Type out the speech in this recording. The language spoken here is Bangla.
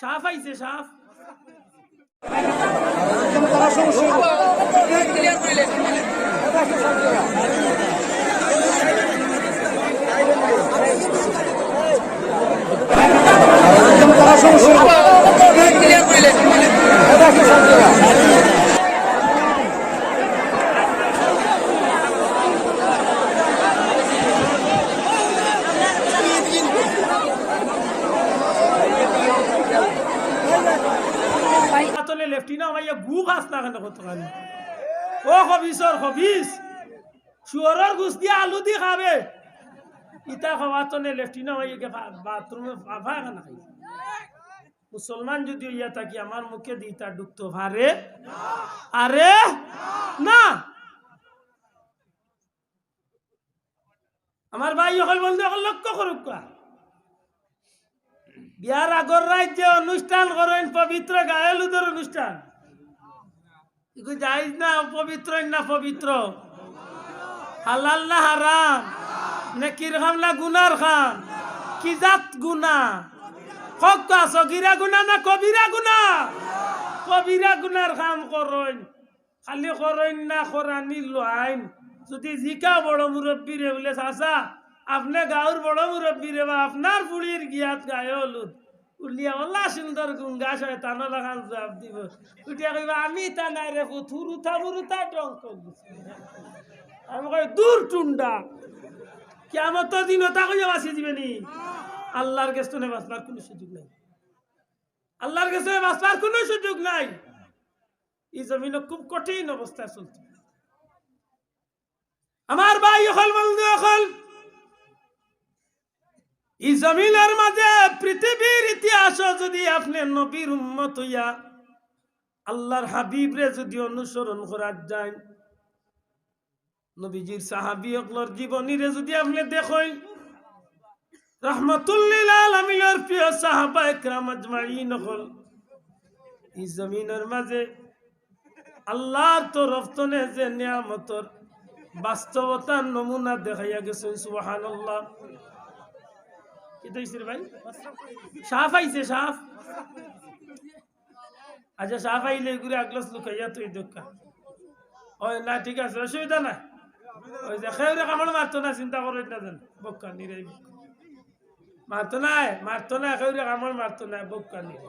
সাফ আইছে সাফ। আতলে লেফটিনা ভাইয়া গু গাছ না কেন কত খালি ও খবিসর খবিস শুয়রের গুছ দিয়ে আলু দি খাবে। ইটা খাওয়া তো লেফটিনা ভাইয়াকে বাথরুমে ফাফা কেন খাই? মুসলমান যদি ইয়া থাকি আমার মুখে দি তা ডুবতো ভারে আরে না! আমার ভাই বন্ধু সকল লক্ষ্য করুক। বিয়ার আগর রাজ্যে অনুষ্ঠান করেন, পবিত্র গায়েলুদের অনুষ্ঠান। যাইজ না পবিত্র না পবিত্র? হালাল না হারাম? নেকির খাম না গুনার খান কি জাত গুনা হকা সগিরা গুনা না কবিরা গুনা কবিরা গুনার খাম করেন। খালি করেন না করানি লাইন। যদি জিকা বড় মুরব্বীরে বলে, চাচা আপনি গাঁর বড় মুরব্বীরে বা আপনার বুড়ির গিয়াত গায়ে হলুদ। উলিয়া ওলা সুন্দর গুঙ্গা শয়তান লাগান জবাব দিব। উঠিয়া কইবা, আমি তা নাই রে ফুথুর উঠা মুরুতা ডঙ্ক আমি কই, দূর টুন্ডা কেমত দিন তা কইয়া বাঁচিয়ে দিবেনি আল্লাহর কাছে তো বাঁচবার কোনো সুযোগ নাই। আল্লাহর কাছে বাঁচবার কোনো সুযোগ নাই। এই জমিন খুব কঠিন অবস্থায় চলছে। আমার ভাই অকল, বন্ধু অকল এই জমিনের মাঝে পৃথিবীর ইতিহাস যদি আপনি নবীর উম্মত হইয়া আল্লাহর হাবিবরে যদি অনুসরণ করার যায় নবীজির সাহাবি অকলর জীবনীরে যদি আপনি দেখেন রহমতুল্লিল আলমিনের প্রিয় সাহাবা একরাম আজমাইন হল। এই জমিনের মাঝে আল্লাহর তরফ তনে যে নিয়ামতর বাস্তবতার নমুনা দেখাইয়া গেছে সুবাহান দইছে রে ভাই? সাফ আইছে, সাফ। আচ্ছা সাফ আইলে ঘুরে আগলাস লুকাইয়া তুই দোকা। ওই, না, ঠিক আছে, অসুবিধা নাই। ওই যে খেয়ে কামড় মারতো না, চিন্তা করো না জান বক্কা নিরে মারতো নাই, মারতো না খেয়ে কামড় মারতো না বক্কা নিরে